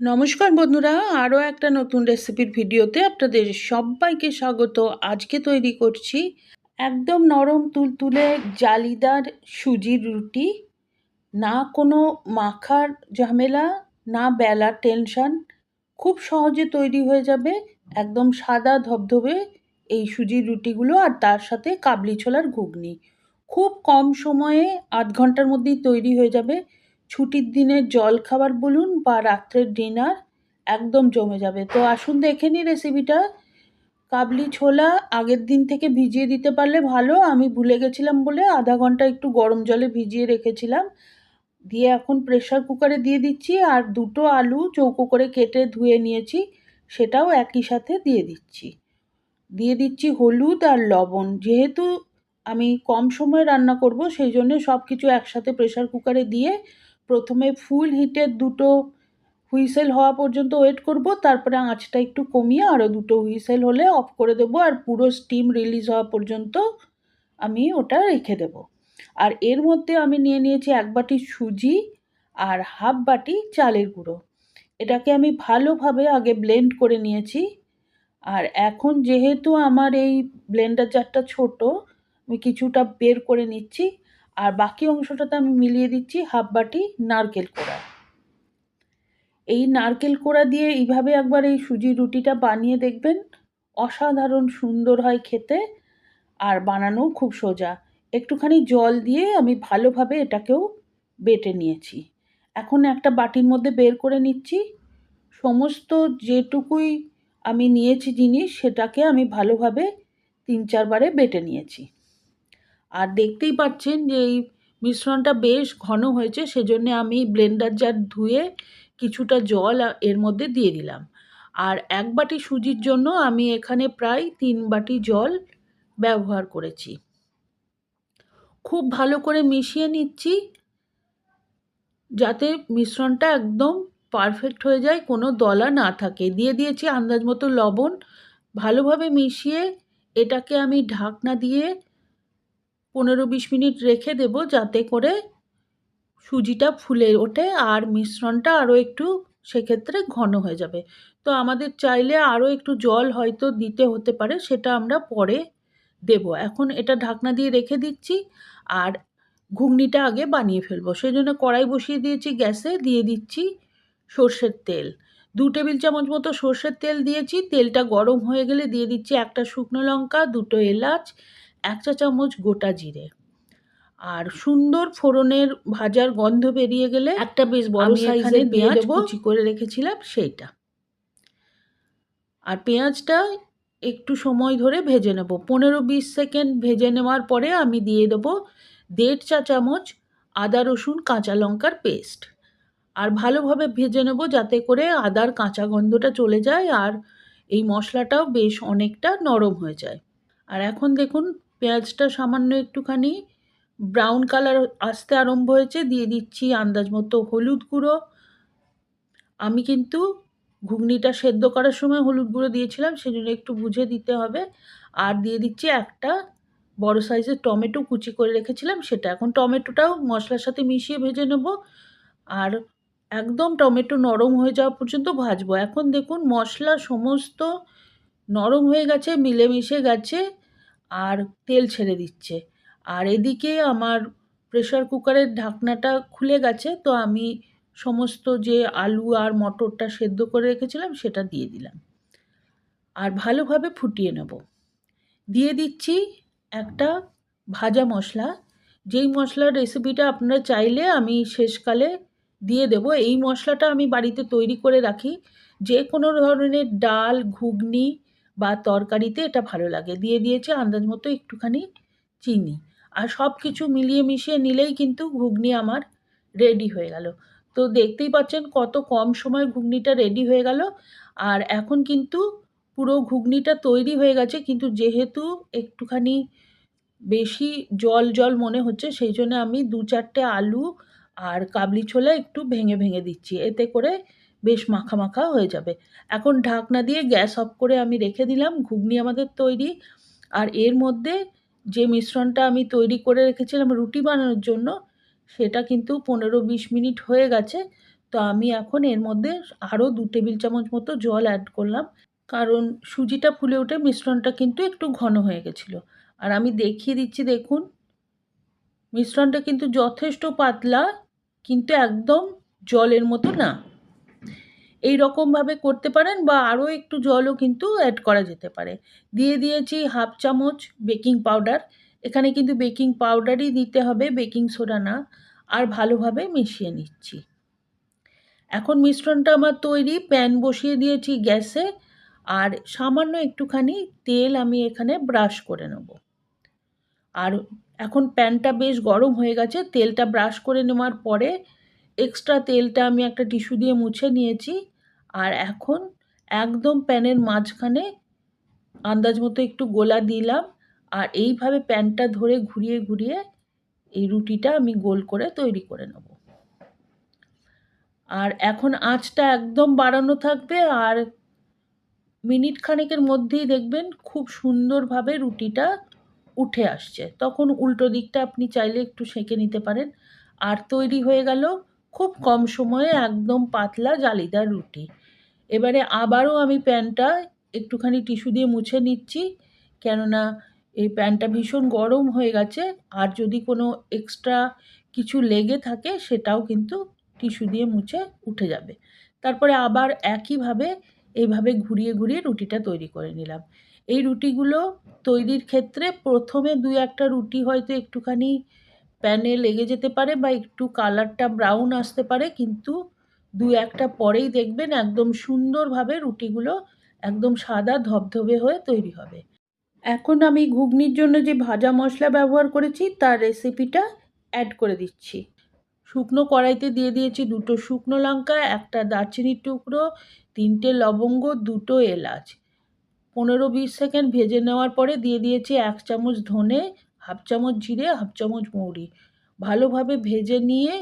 নমস্কার বন্ধুরা, আরও একটা নতুন রেসিপির ভিডিওতে আপনাদের সবাইকে স্বাগত। আজকে তৈরি করছি একদম নরম তুলতুলে জালিদার সুজির রুটি। না কোনো মাখার ঝামেলা, না বেলার টেনশান। খুব সহজে তৈরি হয়ে যাবে একদম সাদা ধবধবে এই সুজির রুটিগুলো আর তার সাথে কাবলি ছোলার ঘুগনি। খুব কম সময়ে আধ ঘণ্টার মধ্যেই তৈরি হয়ে যাবে। ছুটির দিনের জল খাবার বলুন বা রাত্রের ডিনার একদম জমে যাবে। তো আসুন দেখে নিই রেসিপিটা কাবলি ছোলা আগের দিন থেকে ভিজিয়ে দিতে পারলে ভালো। আমি ভুলে গেছিলাম বলে আধা ঘণ্টা একটু গরম জলে ভিজিয়ে রেখেছিলাম। দিয়ে এখন প্রেশার কুকারে দিয়ে দিচ্ছি আর দুটো আলু চৌকো করে কেটে ধুয়ে নিয়েছি, সেটাও একই সাথে দিয়ে দিচ্ছি। দিয়ে দিচ্ছি হলুদ আর লবণ। যেহেতু আমি কম সময়ে রান্না করব, সেই জন্য সব কিছু একসাথে প্রেশার কুকারে দিয়ে প্রথমে ফুল হিটের দুটো হুইসেল হওয়া পর্যন্ত ওয়েট করব, তারপরে আঁচটা একটু কমিয়ে আরও দুটো হুইসেল হলে অফ করে দেবো আর পুরো স্টিম রিলিজ হওয়া পর্যন্ত আমি ওটা রেখে দেব। আর এর মধ্যে আমি নিয়ে নিয়েছি এক বাটি সুজি আর হাফ বাটি চালের গুঁড়ো। এটাকে আমি ভালোভাবে আগে ব্লেন্ড করে নিয়েছি। আর এখন যেহেতু আমার এই ব্লেন্ডার জারটা ছোট, আমি কিছুটা বের করে নিচ্ছি। আর বাকি অংশটাতে আমি মিলিয়ে দিচ্ছি হাফ বাটি নারকেল কোড়া। এই নারকেল কোড়া দিয়ে এইভাবে একবার এই সুজির রুটিটা বানিয়ে দেখবেন, অসাধারণ সুন্দর হয় খেতে আর বানানো খুব সোজা। একটুখানি জল দিয়ে আমি ভালোভাবে এটাকেও বেটে নিয়েছি। এখন একটা বাটির মধ্যে বের করে নিচ্ছি। সমস্ত যেটুকুই আমি নিয়েছি জিনিস, সেটাকে আমি ভালোভাবে তিন চারবারে বেটে নিয়েছি। আর দেখতেই পাচ্ছেন যে এই মিশ্রণটা বেশ ঘন হয়েছে, সেজন্য আমি ব্লেন্ডার জার ধুয়ে কিছুটা জল এর মধ্যে দিয়ে দিলাম। আর এক বাটি সুজির জন্য আমি এখানে প্রায় তিন বাটি জল ব্যবহার করেছি। খুব ভালো করে মিশিয়ে নিচ্ছি, যাতে মিশ্রণটা একদম পারফেক্ট হয়ে যায়, কোনো দলা না থাকে। দিয়ে দিয়েছি আন্দাজ মতো লবণ। ভালোভাবে মিশিয়ে এটাকে আমি ঢাকনা দিয়ে পনেরো বিশ মিনিট রেখে দেব যাতে করে সুজিটা ফুলে ওঠে আর মিশ্রণটা আরও একটু সেক্ষেত্রে ঘন হয়ে যাবে। তো আমাদের চাইলে আরও একটু জল হয়তো দিতে হতে পারে, সেটা আমরা পরে দেব। এখন এটা ঢাকনা দিয়ে রেখে দিচ্ছি আর ঘুগনিটা আগে বানিয়ে ফেলব। সেই জন্য কড়াই বসিয়ে দিয়েছি গ্যাসে, দিয়ে দিচ্ছি সর্ষের তেল। দু টেবিল চামচ মতো সর্ষের তেল দিয়েছি। তেলটা গরম হয়ে গেলে দিয়ে দিচ্ছি একটা শুকনো লঙ্কা, দুটো এলাচ এক চা চামচ গোটা জিরে। আর সুন্দর ফোড়নের ভাজার গন্ধ বেরিয়ে গেলে একটা বেশ বড় সাইজের পেঁয়াজ কুচি করে রেখেছিলাম সেইটা। আর পেঁয়াজটা একটু সময় ধরে ভেজে নেব। পনেরো বিশ সেকেন্ড ভেজে নেওয়ার পরে আমি দিয়ে দেবো দেড় চা চামচ আদা রসুন কাঁচা লঙ্কার পেস্ট। আর ভালোভাবে ভেজে নেব যাতে করে আদার কাঁচা গন্ধটা চলে যায় আর এই মশলাটাও বেশ অনেকটা নরম হয়ে যায়। আর এখন দেখুন পেঁয়াজটা সামান্য একটুখানি ব্রাউন কালার আসতে আরম্ভ হয়েছে, দিয়ে দিচ্ছি আন্দাজ মতো হলুদ গুঁড়ো। আমি কিন্তু ঘুগনিটা সেদ্ধ করার সময় হলুদ গুঁড়ো দিয়েছিলাম, সেজন্য একটু বুঝে দিতে হবে। আর দিয়ে দিচ্ছি একটা বড় সাইজের টমেটো কুচি করে রেখেছিলাম, সেটা এখন টমেটোটাও মশলার সাথে মিশিয়ে ভেজে নেব। আর একদম টমেটো নরম হয়ে যাওয়া পর্যন্ত ভাজবো। এখন দেখুন মশলা সমস্ত নরম হয়ে গেছে, মিলেমিশে গেছে। আর তেল ছেড়ে দিচ্ছে। আর এদিকে আমার প্রেশার কুকারের ঢাকনাটা খুলে গেছে, তো আমি সমস্ত যে আলু আর মটরটা সেদ্ধ করে রেখেছিলাম, সেটা দিয়ে দিলাম। আর ভালোভাবে ফুটিয়ে নেব। দিয়ে দিচ্ছি একটা ভাজা মশলা। যেই মশলার রেসিপিটা আপনারা চাইলে আমি শেষকালে দিয়ে দেব। এই মশলাটা আমি বাড়িতে তৈরি করে রাখি। যে কোনো ধরনের ডাল, ঘুগনি বা তরকারিতে এটা ভালো লাগে। দিয়ে দিয়েছে আন্দাজ মতো একটুখানি চিনি। আর সব কিছু মিলিয়ে মিশিয়ে নিলেই কিন্তু ঘুগনি আমার রেডি হয়ে গেল। তো দেখতেই পাচ্ছেন কত কম সময় ঘুগনিটা রেডি হয়ে গেল। আর এখন কিন্তু পুরো ঘুগনিটা তৈরি হয়ে গেছে, কিন্তু যেহেতু একটুখানি বেশি জল জল মনে হচ্ছে, সেই জন্য আমি দু চারটে আলু আর কাবলি ছোলা একটু ভেঙে ভেঙে দিচ্ছি। এতে করে বেশ মাখা মাখা হয়ে যাবে। এখন ঢাকনা দিয়ে গ্যাস অফ করে আমি রেখে দিলাম, ঘুগনি আমাদের তৈরি। আর এর মধ্যে যে মিশ্রণটা আমি তৈরি করে রেখেছিলাম রুটি বানানোর জন্য, সেটা কিন্তু পনেরো বিশ মিনিট হয়ে গেছে। তো আমি এখন এর মধ্যে আরও দু টেবিল চামচ মতো জল অ্যাড করলাম। কারণ সুজিটা ফুলে উঠে মিশ্রণটা কিন্তু একটু ঘন হয়ে গেছিল। আর আমি দেখিয়ে দিচ্ছি, দেখুন। মিশ্রণটা কিন্তু যথেষ্ট পাতলা, কিন্তু একদম জলের মতো না। এই রকমভাবে করতে পারেন বা আরও একটু জলও কিন্তু অ্যাড করা যেতে পারে। দিয়ে দিয়েছি হাফ চামচ বেকিং পাউডার এখানে কিন্তু বেকিং পাউডারই দিতে হবে বেকিং সোডা না। আর ভালোভাবে মিশিয়ে নিচ্ছি। এখন মিশ্রণটা আমার তৈরি প্যান বসিয়ে দিয়েছি গ্যাসে। আর সামান্য একটুখানি তেল আমি এখানে ব্রাশ করে নেব। আর এখন প্যানটা বেশ গরম হয়ে গেছে, তেলটা ব্রাশ করে নেওয়ার পরে এক্সট্রা তেলটা আমি একটা টিস্যু দিয়ে মুছে নিয়েছি। আর এখন একদম প্যানের মাঝখানে আন্দাজ মতো একটু গোলা দিলাম। আর এইভাবে প্যানটা ধরে ঘুরিয়ে ঘুরিয়ে এই রুটিটা আমি গোল করে তৈরি করে নেব। আর এখন আঁচটা একদম বাড়ানো থাকবে। আর মিনিট খানেকের মধ্যেই দেখবেন খুব সুন্দরভাবে রুটিটা উঠে আসছে। তখন উল্টো দিকটা আপনি চাইলে একটু সেঁকে নিতে পারেন। আর তৈরি হয়ে গেল খুব কম সময়ে একদম পাতলা জালিদার রুটি। এবারে আবারও আমি প্যানটা একটুখানি টিস্যু দিয়ে মুছে নিচ্ছি, কেননা এই প্যানটা ভীষণ গরম হয়ে গেছে, আর যদি কোনো এক্সট্রা কিছু লেগে থাকে সেটাও কিন্তু টিস্যু দিয়ে মুছে উঠে যাবে। তারপরে আবার একইভাবে এইভাবে ঘুরিয়ে ঘুরিয়ে রুটিটা তৈরি করে নিলাম। এই রুটিগুলো তৈরির ক্ষেত্রে প্রথমে দু একটা রুটি হয়তো একটুখানি প্যানে লেগে যেতে পারে বা একটু কালারটা ব্রাউন আসতে পারে, কিন্তু দু একটা পরেই দেখবেন একদম সুন্দরভাবে রুটিগুলো একদম সাদা ধবধবে হয়ে তৈরি হবে। এখন আমি ঘুগনির জন্য যে ভাজা মশলা ব্যবহার করেছি তার রেসিপিটা অ্যাড করে দিচ্ছি। শুকনো কড়াইতে দিয়ে দিয়েছি দুটো শুকনো লঙ্কা, একটা দারচিনির টুকরো, তিনটে লবঙ্গ, দুটো এলাচ। পনেরো বিশ সেকেন্ড ভেজে নেওয়ার পরে দিয়ে দিয়েছি এক চামচ ধনে হাফ চামচ জিরে, হাফ চামচ মৌরি। ভালোভাবে ভেজে নিয়ে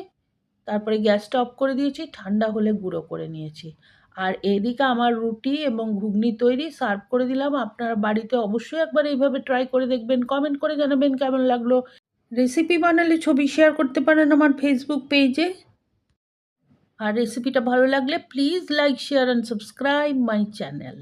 তারপরে গ্যাসটা অফ করে দিয়েছি, ঠান্ডা হলে গুঁড়ো করে নিয়েছি। আর এদিকে আমার রুটি এবং ঘুগনি তৈরি সার্ভ করে দিলাম। আপনারা বাড়িতে অবশ্যই একবার এইভাবে ট্রাই করে দেখবেন, কমেন্ট করে জানাবেন কেমন লাগল। রেসিপি বানালে ছবি শেয়ার করতে পারেন আমার ফেসবুক পেজে। আর রেসিপিটা ভালো লাগলে please like, share and subscribe my channel